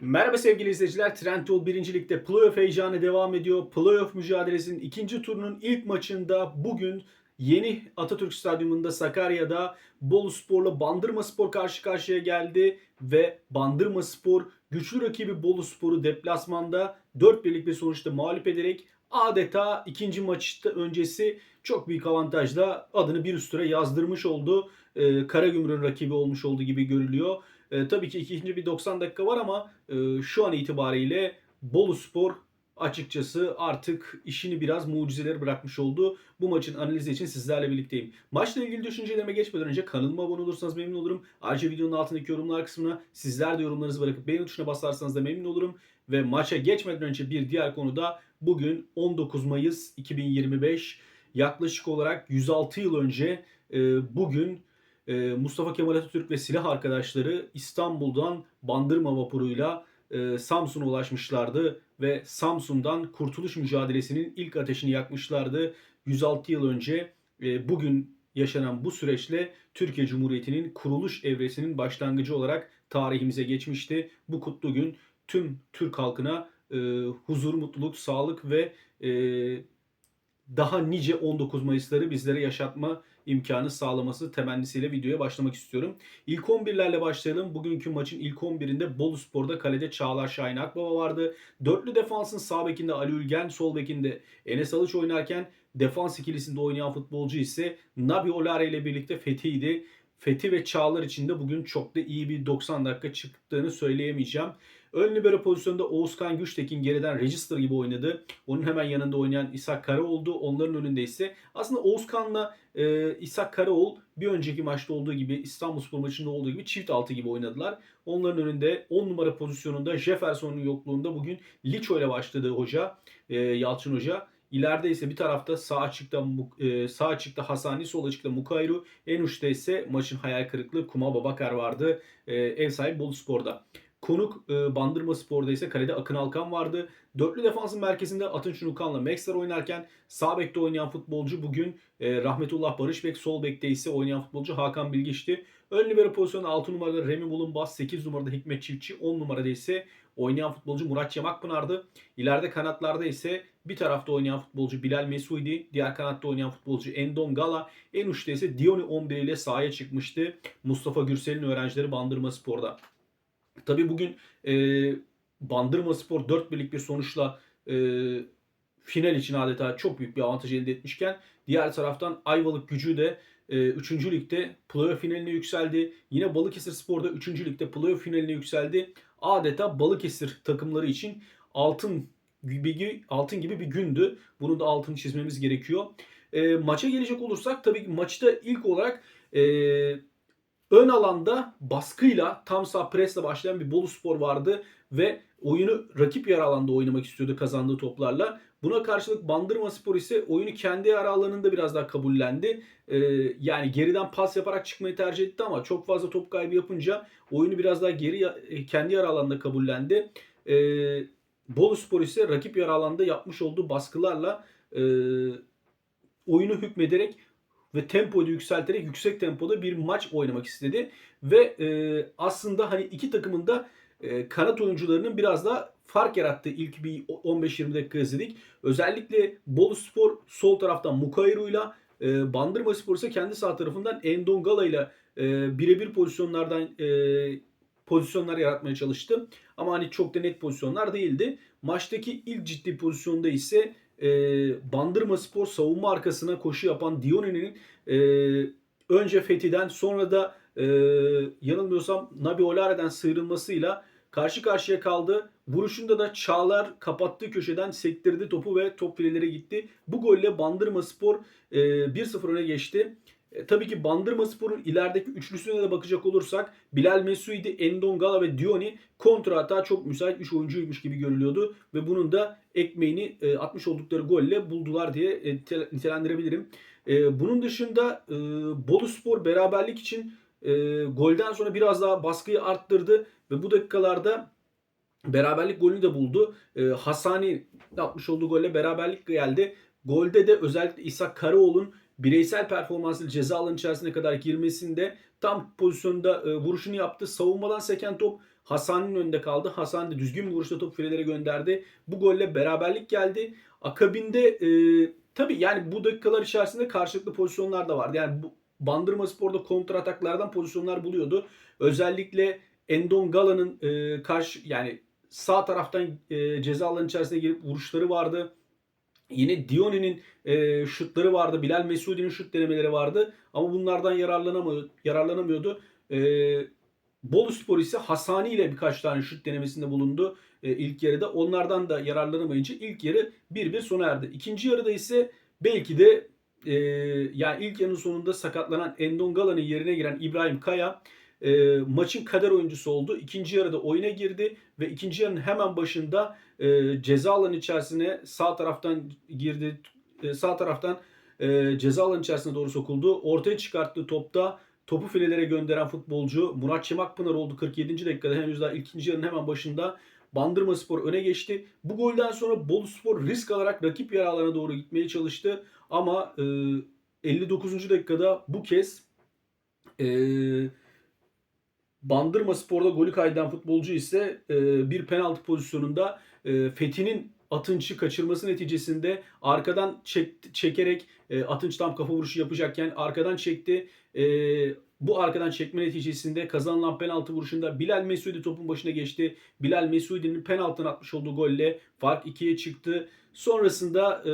Merhaba sevgili izleyiciler. Trendyol 1. Lig'de playoff heyecanı devam ediyor. Playoff mücadelesinin ikinci turunun ilk maçında bugün yeni Atatürk Stadyumunda Sakarya'da Bolu Spor'la Bandırma Spor karşı karşıya geldi ve Bandırma Spor güçlü rakibi Bolu Spor'u deplasmanda 4 birlik bir sonuçta mağlup ederek adeta ikinci maçta öncesi çok büyük avantajla adını bir üst yazdırmış oldu. Ee, Karagümrük'ün rakibi olmuş olduğu gibi görülüyor. E, tabii ki ikinci bir 90 dakika var ama e, şu an itibariyle Bolu Spor açıkçası artık işini biraz mucizeleri bırakmış oldu. Bu maçın analizi için sizlerle birlikteyim. Maçla ilgili düşüncelerime geçmeden önce kanalıma abone olursanız memnun olurum. Ayrıca videonun altındaki yorumlar kısmına sizler de yorumlarınızı bırakıp beğeni tuşuna basarsanız da memnun olurum. Ve maça geçmeden önce bir diğer konu da bugün 19 Mayıs 2025 yaklaşık olarak 106 yıl önce e, bugün Mustafa Kemal Atatürk ve silah arkadaşları İstanbul'dan Bandırma vapuruyla e, Samsun'a ulaşmışlardı ve Samsun'dan kurtuluş mücadelesinin ilk ateşini yakmışlardı. 106 yıl önce e, bugün yaşanan bu süreçle Türkiye Cumhuriyeti'nin kuruluş evresinin başlangıcı olarak tarihimize geçmişti. Bu kutlu gün tüm Türk halkına e, huzur, mutluluk, sağlık ve e, daha nice 19 Mayıs'ları bizlere yaşatma imkanı sağlaması temennisiyle videoya başlamak istiyorum. İlk 11'lerle başlayalım. Bugünkü maçın ilk 11'inde Bolu Spor'da kalede Çağlar Şahin Akbaba vardı. Dörtlü defansın sağ bekinde Ali Ülgen, sol bekinde Enes Alıç oynarken defans ikilisinde oynayan futbolcu ise Nabi Olare ile birlikte Fethi'ydi. Fethi ve Çağlar için de bugün çok da iyi bir 90 dakika çıktığını söyleyemeyeceğim. Ön libero pozisyonunda Oğuzkan Güçtekin geriden register gibi oynadı. Onun hemen yanında oynayan İshak Karaoğlu. Onların önünde ise aslında Oğuzkan'la e, İshak Karaoğlu bir önceki maçta olduğu gibi İstanbulspor maçında olduğu gibi çift altı gibi oynadılar. Onların önünde 10 numara pozisyonunda Jefferson'un yokluğunda bugün Liço ile başladı hoca, e, Yalçın Hoca. İleride ise bir tarafta sağ açıkta e, sağ açıkta Hasani, sol açıkta Mukayru, en uçta ise maçın hayal kırıklığı Kuma Babakar vardı. E, ev sahibi Bolu Spor'da. Konuk e, Bandırma Spor'da ise kalede Akın Alkan vardı. Dörtlü defansın merkezinde Atın Şunukan'la Maxler oynarken sağ bekte oynayan futbolcu bugün Rahmetullah Barışbek, sol bekte ise oynayan futbolcu Hakan Bilgiç'ti. Ön libero pozisyonu 6 numarada Remi Bulunbaz, 8 numarada Hikmet Çiftçi, 10 numarada ise oynayan futbolcu Murat Yamakpınar'dı. İleride kanatlarda ise bir tarafta oynayan futbolcu Bilal Mesudi, diğer kanatta oynayan futbolcu Endon Gala, en uçta ise Dioni 11 ile sahaya çıkmıştı. Mustafa Gürsel'in öğrencileri Bandırma Spor'da. Tabi bugün e, Bandırma Spor 4 birlik bir sonuçla e, final için adeta çok büyük bir avantaj elde etmişken diğer taraftan Ayvalık gücü de e, 3. ligde playoff finaline yükseldi. Yine Balıkesir Spor da 3. ligde playoff finaline yükseldi. Adeta Balıkesir takımları için altın gibi altın gibi bir gündü. Bunu da altını çizmemiz gerekiyor. E, maça gelecek olursak tabii ki maçta ilk olarak e, ön alanda baskıyla tam sağ presle başlayan bir Bolu Spor vardı ve oyunu rakip yarı alanda oynamak istiyordu kazandığı toplarla. Buna karşılık Bandırma Spor ise oyunu kendi yarı alanında biraz daha kabullendi. Ee, yani geriden pas yaparak çıkmayı tercih etti ama çok fazla top kaybı yapınca oyunu biraz daha geri kendi yarı alanında kabullendi. Ee, Bolu Spor ise rakip yarı alanda yapmış olduğu baskılarla e, oyunu hükmederek ve tempoyu yükselterek yüksek tempoda bir maç oynamak istedi. Ve e, aslında hani iki takımın da e, kanat oyuncularının biraz daha fark yarattığı ilk bir 15-20 dakika izledik. Özellikle Bolu Spor sol taraftan Mukayru'yla e, Bandırma Spor ise kendi sağ tarafından Endongala ile e, birebir pozisyonlardan e, pozisyonlar yaratmaya çalıştı. Ama hani çok da net pozisyonlar değildi. Maçtaki ilk ciddi pozisyonda ise e, Bandırma Spor savunma arkasına koşu yapan Dioni'nin e, önce Fethi'den sonra da e, yanılmıyorsam Nabi Olare'den sıyrılmasıyla karşı karşıya kaldı. Vuruşunda da Çağlar kapattığı köşeden sektirdi topu ve top filelere gitti. Bu golle Bandırma Spor e, 1-0 öne geçti. E, tabii ki Bandırma Spor'un ilerideki üçlüsüne de bakacak olursak Bilal Mesuidi, Endongala ve Dioni kontra hata çok müsait 3 oyuncuymuş gibi görülüyordu. Ve bunun da ekmeğini e, atmış oldukları golle buldular diye e, nitelendirebilirim. E, bunun dışında e, Bolu Spor beraberlik için e, golden sonra biraz daha baskıyı arttırdı. Ve bu dakikalarda beraberlik golünü de buldu. E, Hasani atmış olduğu golle beraberlik geldi. Golde de özellikle İshak Karaoğlu'nun bireysel performansıyla ceza alanı içerisine kadar girmesinde tam pozisyonda e, vuruşunu yaptı. Savunmadan seken top Hasan'ın önünde kaldı. Hasan da düzgün bir vuruşla top filelere gönderdi. Bu golle beraberlik geldi. Akabinde e, tabii yani bu dakikalar içerisinde karşılıklı pozisyonlar da vardı. Yani bu Bandırma Spor'da kontra ataklardan pozisyonlar buluyordu. Özellikle Endon Gala'nın e, karşı yani sağ taraftan e, ceza alanı içerisine girip vuruşları vardı. Yine Dioni'nin e, şutları vardı. Bilal Mesudi'nin şut denemeleri vardı. Ama bunlardan yararlanamıyordu. yararlanamıyordu. E, Bolu Spor ise Hasani ile birkaç tane şut denemesinde bulundu e, ilk yarıda. Onlardan da yararlanamayınca ilk yarı 1-1 sona erdi. İkinci yarıda ise belki de e, yani ilk yarının sonunda sakatlanan Endon Gala'nın yerine giren İbrahim Kaya e, maçın kader oyuncusu oldu. İkinci yarıda oyuna girdi ve ikinci yarının hemen başında e, ceza alanı içerisine sağ taraftan girdi. E, sağ taraftan e, ceza alanı içerisine doğru sokuldu. Ortaya çıkarttığı topta topu filelere gönderen futbolcu Murat Çemakpınar oldu 47. dakikada henüz daha ikinci yarının hemen başında Bandırma Spor öne geçti. Bu golden sonra Bolu Spor risk alarak rakip yer alana doğru gitmeye çalıştı. Ama e, 59. dakikada bu kez e, Bandırma Spor'da golü kaydeden futbolcu ise e, bir penaltı pozisyonunda e, Fethi'nin Atınç'ı kaçırması neticesinde arkadan çek, çekerek e, Atınç tam kafa vuruşu yapacakken arkadan çekti. E, bu arkadan çekme neticesinde kazanılan penaltı vuruşunda Bilal Mesudi topun başına geçti. Bilal Mesudi'nin penaltıdan atmış olduğu golle fark 2'ye çıktı. Sonrasında e,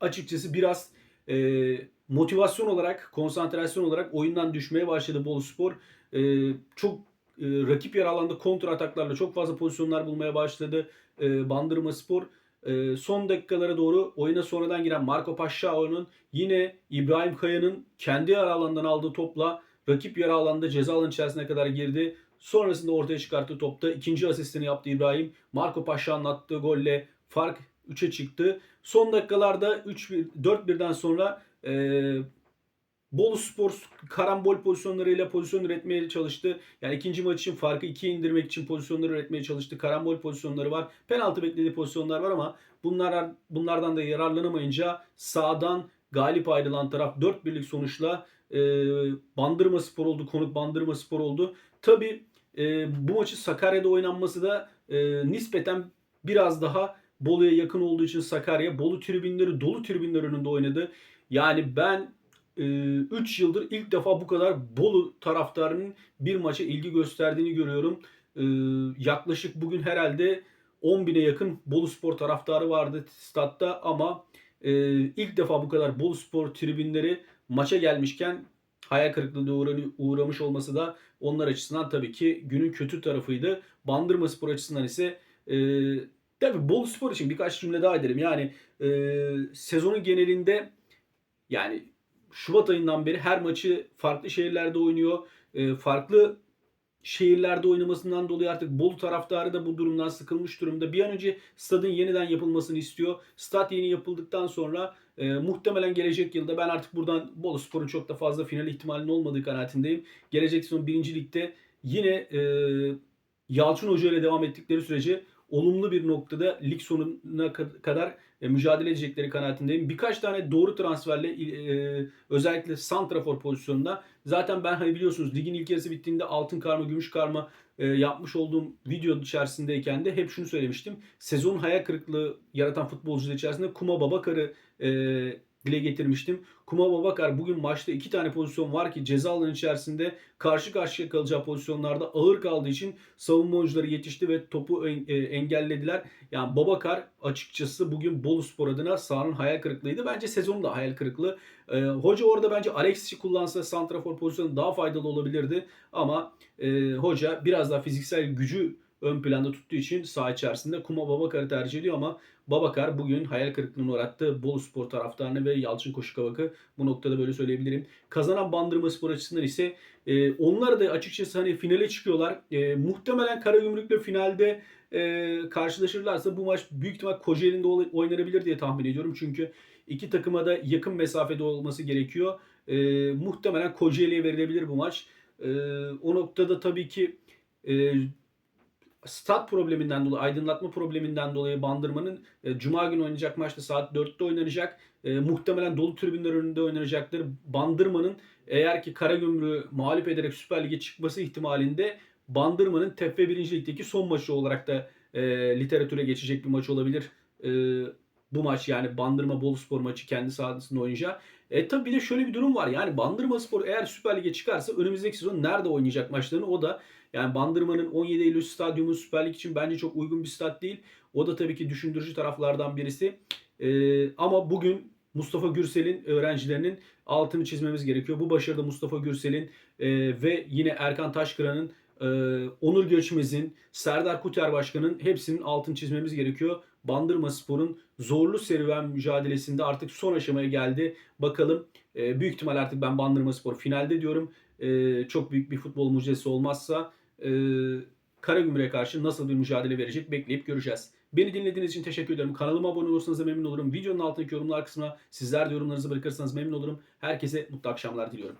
açıkçası biraz e, motivasyon olarak, konsantrasyon olarak oyundan düşmeye başladı Bolu Spor. E, çok e, rakip yer alanda kontra ataklarla çok fazla pozisyonlar bulmaya başladı e, Bandırma Spor. E, son dakikalara doğru oyuna sonradan giren Marco Paşao'nun yine İbrahim Kaya'nın kendi yer alanından aldığı topla rakip yer alanda ceza alanı içerisine kadar girdi. Sonrasında ortaya çıkarttığı topta ikinci asistini yaptı İbrahim. Marco Paşa'nın attığı golle fark 3'e çıktı. Son dakikalarda 3-1, 4-1'den sonra e, Bolu Spor karambol pozisyonlarıyla pozisyon üretmeye çalıştı. Yani ikinci maç için farkı ikiye indirmek için pozisyonları üretmeye çalıştı. Karambol pozisyonları var. Penaltı beklediği pozisyonlar var ama bunlar bunlardan da yararlanamayınca sağdan galip ayrılan taraf 4 birlik sonuçla e, Bandırma Spor oldu. Konuk Bandırma Spor oldu. Tabi e, bu maçı Sakarya'da oynanması da e, nispeten biraz daha Bolu'ya yakın olduğu için Sakarya Bolu tribünleri dolu tribünler önünde oynadı. Yani ben 3 yıldır ilk defa bu kadar Bolu taraftarının bir maça ilgi gösterdiğini görüyorum. Yaklaşık bugün herhalde 10 bine yakın Bolu Spor taraftarı vardı statta ama ilk defa bu kadar Bolu Spor tribünleri maça gelmişken hayal kırıklığına uğramış olması da onlar açısından tabii ki günün kötü tarafıydı. Bandırma Spor açısından ise e, tabii Bolu Spor için birkaç cümle daha ederim. Yani e, sezonun genelinde yani Şubat ayından beri her maçı farklı şehirlerde oynuyor. E, farklı şehirlerde oynamasından dolayı artık Bolu taraftarı da bu durumdan sıkılmış durumda. Bir an önce stadın yeniden yapılmasını istiyor. Stad yeni yapıldıktan sonra e, muhtemelen gelecek yılda ben artık buradan Bolu Spor'un çok da fazla final ihtimalinin olmadığı kanaatindeyim. Gelecek sezon 1. Lig'de yine e, Yalçın Hoca ile devam ettikleri sürece olumlu bir noktada lig sonuna kadar e, mücadele edecekleri kanaatindeyim. Birkaç tane doğru transferle e, özellikle santrafor pozisyonunda zaten ben hani biliyorsunuz ligin ilk yarısı bittiğinde altın karma, gümüş karma e, yapmış olduğum video içerisindeyken de hep şunu söylemiştim. Sezon hayal kırıklığı yaratan futbolcular içerisinde Kuma Babakar'ı e, dile getirmiştim. Kuma Babakar bugün maçta iki tane pozisyon var ki ceza alanı içerisinde karşı karşıya kalacağı pozisyonlarda ağır kaldığı için savunma oyuncuları yetişti ve topu e, engellediler. Yani Babakar açıkçası bugün Bolu Spor adına sahanın hayal kırıklığıydı. Bence sezonun da hayal kırıklığı. E, hoca orada bence Alexis'i kullansa santrafor pozisyonu daha faydalı olabilirdi. Ama e, hoca biraz daha fiziksel gücü ön planda tuttuğu için saha içerisinde Kuma Babakar'ı tercih ediyor ama Babakar bugün hayal kırıklığına uğrattı Bolu Spor taraftarını ve Yalçın Koşukavak'ı bu noktada böyle söyleyebilirim. Kazanan Bandırma Spor açısından ise e, onlar da açıkçası hani finale çıkıyorlar. E, muhtemelen Karagümrük'le finalde e, karşılaşırlarsa bu maç büyük ihtimal Kocaeli'nde oynanabilir diye tahmin ediyorum. Çünkü iki takıma da yakın mesafede olması gerekiyor. E, muhtemelen Kocaeli'ye verilebilir bu maç. E, o noktada tabii ki e, stat probleminden dolayı, aydınlatma probleminden dolayı Bandırma'nın e, Cuma günü oynayacak maçta saat 4'te oynanacak. E, muhtemelen dolu tribünler önünde oynanacaktır. Bandırma'nın eğer ki Karagümrük'ü mağlup ederek Süper Lig'e çıkması ihtimalinde Bandırma'nın TFF 1. Lig'deki son maçı olarak da e, literatüre geçecek bir maç olabilir. E, bu maç yani Bandırma Boluspor maçı kendi sahasında oynayacağı. E tabi bir de şöyle bir durum var. Yani Bandırma Spor eğer Süper Lig'e çıkarsa önümüzdeki sezon nerede oynayacak maçlarını o da yani Bandırma'nın 17 Eylül stadyumu Süper Lig için bence çok uygun bir stat değil. O da tabii ki düşündürücü taraflardan birisi. E, ama bugün Mustafa Gürsel'in öğrencilerinin altını çizmemiz gerekiyor. Bu başarıda Mustafa Gürsel'in e, ve yine Erkan Taşkıran'ın e, Onur Göçmez'in, Serdar Kuter Başkan'ın hepsinin altını çizmemiz gerekiyor. Bandırma Spor'un zorlu serüven mücadelesinde artık son aşamaya geldi. Bakalım e, büyük ihtimal artık ben Bandırma Spor finalde diyorum. E, çok büyük bir futbol mucizesi olmazsa e, Karagümrük'e karşı nasıl bir mücadele verecek bekleyip göreceğiz. Beni dinlediğiniz için teşekkür ederim. Kanalıma abone olursanız memnun olurum. Videonun altındaki yorumlar kısmına sizler de yorumlarınızı bırakırsanız memnun olurum. Herkese mutlu akşamlar diliyorum.